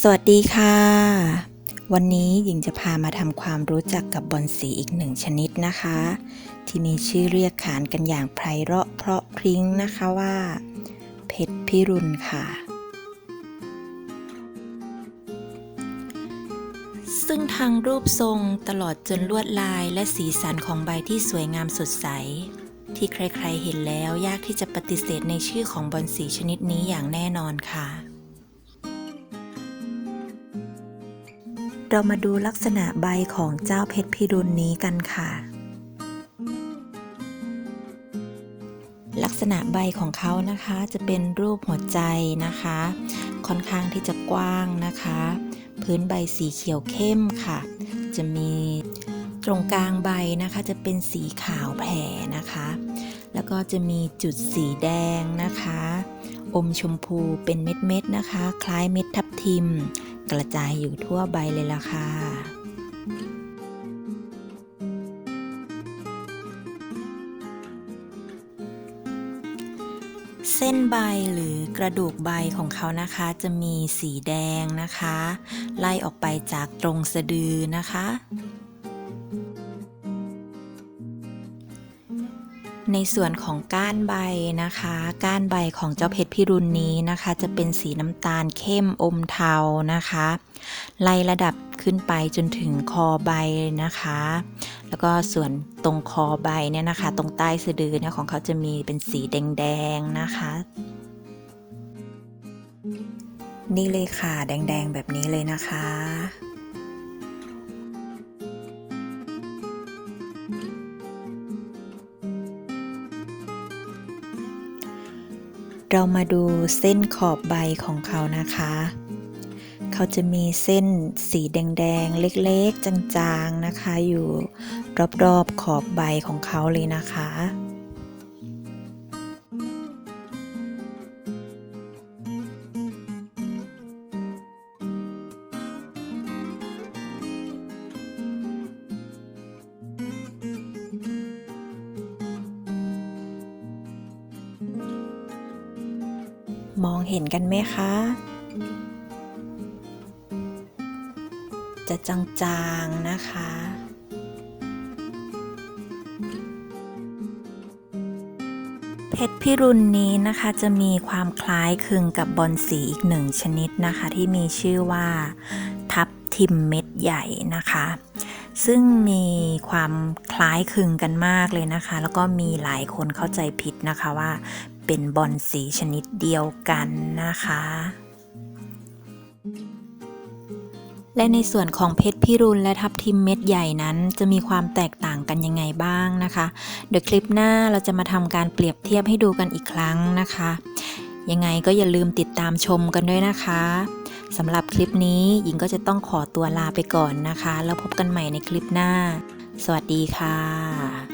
สวัสดีค่ะ วันนี้หญิงจะพามาทำความรู้จักกับบอนสีอีกหนึ่งชนิดนะคะ ที่มีชื่อเรียกขานกันอย่างไพเราะเพราะพริ้งนะคะว่า เพชรพิรุณค่ะ ซึ่งทางรูปทรงตลอดจนลวดลายและสีสันของใบที่สวยงามสดใส ที่ใครๆเห็นแล้วยากที่จะปฏิเสธในชื่อของบอนสีชนิดนี้อย่างแน่นอนค่ะ เรามาดูลักษณะใบของเจ้าเพชรพิรุณนี้กันค่ะ ลักษณะใบของเขานะคะจะเป็นรูปหัวใจนะคะ ค่อนข้างที่จะกว้างนะคะ พื้นใบสีเขียวเข้มค่ะ จะมีตรงกลางใบนะคะจะเป็นสีขาวแผ่นะคะ แล้วก็จะมีจุดสีแดงนะคะ อมชมพูเป็นเม็ดๆนะคะ คล้ายเม็ดทับทิม กระจายอยู่ทั่วใบเลยล่ะค่ะเส้นใบหรือกระดูกใบของเขานะคะจะมีสีแดงนะคะ ไล่ออกไปจากตรงสะดือนะคะ ในส่วนของก้านใบนะคะ ก้านใบของเจ้าเพชรพิรุณนี้นะคะ จะเป็นสีน้ำตาลเข้มอมเทานะคะ ไล่ระดับขึ้นไปจนถึงคอใบนะคะ แล้วก็ส่วนตรงคอใบเนี่ยนะคะ ตรงใต้สะดือเนี่ยของเขาจะมีเป็นสีแดงๆนะคะ นี่เลยค่ะ แดงๆแบบนี้เลยนะคะ เรามาดูเส้นขอบใบของเขานะคะ เขาจะมีเส้นสีแดงๆ เล็กๆ จางๆ นะคะ อยู่รอบๆขอบใบของเขาเลยนะคะ มองเห็นกันไหมคะ จะจางๆนะคะเพชรพิรุณนี้นะคะจะมีความคล้ายคลึงกับบอนสีอีกหนึ่งชนิดนะคะ ที่มีชื่อว่า ทับทิมเม็ดใหญ่นะคะ ซึ่งมีความคล้ายคลึงกันมากเลยนะคะ แล้วก็มีหลายคนเข้าใจผิดนะคะว่า เป็นบอนสีชนิดเดียวกันนะคะ และในส่วนของเพชรพิรุณและทับทิมเม็ดใหญ่นั้น จะมีความแตกต่างกันยังไงบ้างนะคะ เดี๋ยวคลิปหน้าเราจะมาทำการเปรียบเทียบให้ดูกันอีกครั้งนะคะ ยังไงก็อย่าลืมติดตามชมกันด้วยนะคะสำหรับคลิปนี้หญิงก็จะต้องขอตัวลาไปก่อนนะคะ แล้วพบกันใหม่ในคลิปหน้า สวัสดีค่ะ